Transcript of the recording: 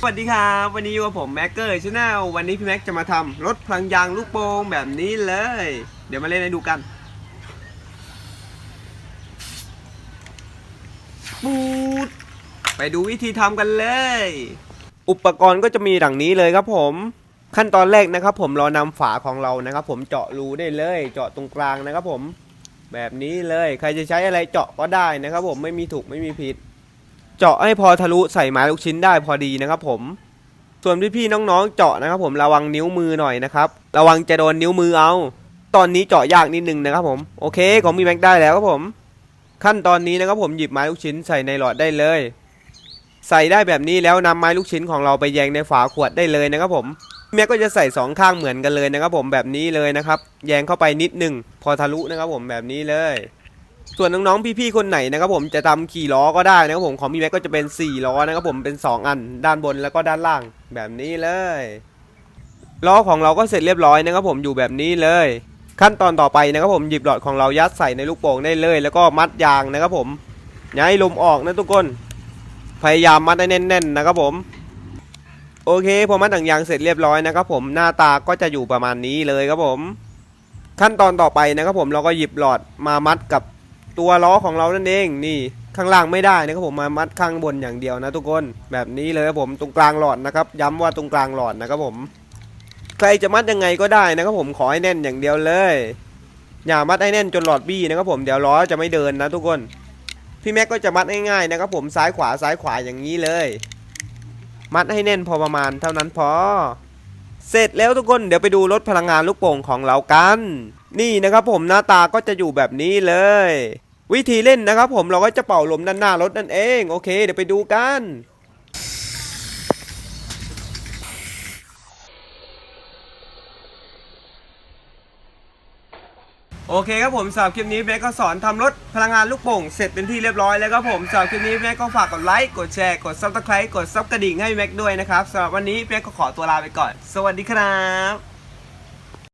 สวัสดีครับ วันนี้อยู่กับผมแม็กเกอร์ชาแนลวันนี้พี่แม็กจะมาทำรถพลังยางลูกโป่งแบบนี้เลย เดี๋ยวมาเล่นให้ดูกันปูดไปดูวิธีทำกันเลย อุปกรณ์ก็จะมีดังนี้เลยครับผมขั้นตอนแรกนะครับ ผมเรานำฝาของเรานะครับ ผมเจาะรูได้เลย เจาะตรงกลางนะครับ ผมแบบนี้เลย ใครจะใช้อะไรเจาะก็ได้นะครับ ผมไม่มีถูกไม่มีผิด เจาะให้พอทะลุใส่ไม้ลูกชิ้นได้พอดีนะครับผม ส่วนพี่ๆน้องๆเจาะนะครับผมระวังนิ้วมือหน่อยนะครับระวังจะโดนนิ้วมือเอา ตอนนี้เจาะยากนิดนึงนะครับผมโอเคของมีแม็กได้แล้วครับผม ขั้นตอนนี้นะครับผมหยิบไม้ลูกชิ้นใส่ในหลอดได้เลย ใส่ได้แบบนี้แล้วนำไม้ลูกชิ้นของเราไปแยงในฝาขวดได้เลยนะครับผมแม็กก็จะใส่สองข้างเหมือนกันเลยนะครับผมแบบนี้เลยนะครับ แยงเข้าไปนิดหนึ่งพอทะลุนะครับผมแบบนี้เลย ส่วนน้องๆพี่ๆคนไหนนะครับผมจะทำขี่ล้อก็ได้นะครับผมของมีแม็กก็จะเป็น4ล้อนะครับผมเป็น 2 อัน ด้านบนแล้วก็ด้านล่างแบบนี้เลยล้อของเราก็เสร็จเรียบร้อยนะครับผมอยู่แบบนี้เลย ขั้นตอนต่อไปนะครับผมหยิบหลอดของเรายัดใส่ในลูกโป่งได้เลย แล้วก็มัดยางนะครับผมอย่าให้ลมออกนะทุกคน พยายามมัดให้แน่น ๆ นะครับผมโอเคพอมัดหนังยางเสร็จเรียบร้อยนะครับผมหน้าตาก็จะอยู่ประมาณนี้เลยครับผม ขั้นตอนต่อไปนะครับผมเราก็หยิบหลอดมามัดกับ ตัวล้อของเรานั่นเองนี่ข้างล่างไม่ได้นะครับผมมามัดข้างบนอย่างเดียวนะทุกคนแบบนี้เลยครับผมตรงกลางหลอดนะครับ ย้ำว่าตรงกลางหลอดนะครับผมใครจะมัดยังไงก็ได้นะครับผมขอให้แน่นอย่างเดียวเลย อย่ามัดให้แน่นจนหลอดบี้นะครับผมเดี๋ยวล้อจะไม่เดินนะทุกคนพี่แม็กก็จะมัดง่ายๆนะครับผมซ้ายขวาซ้ายขวาอย่างนี้เลย มัดให้แน่นพอประมาณเท่านั้นพอเสร็จแล้วทุกคนเดี๋ยวไปดูรถพลังงานลูกโป่งของเรากัน นี่นะครับผมหน้าตาก็จะอยู่แบบนี้เลย วิธีเล่นนะครับผมเราก็จะเป่าลมด้านหน้ารถนั่นเองโอเค เดี๋ยวไปดูกันโอเคครับผมสำหรับคลิปนี้แม็กก็สอนทำรถพลังงานลูกโป่งเสร็จเป็นที่เรียบร้อยแล้วครับผมสำหรับคลิปนี้แม็กก็ฝากกดไลค์กดแชร์กดซับสไครต์กดซับกระดิ่งให้แม็กด้วยนะครับสำหรับวันนี้แม็กก็ขอตัวลาไปก่อน สวัสดีครับ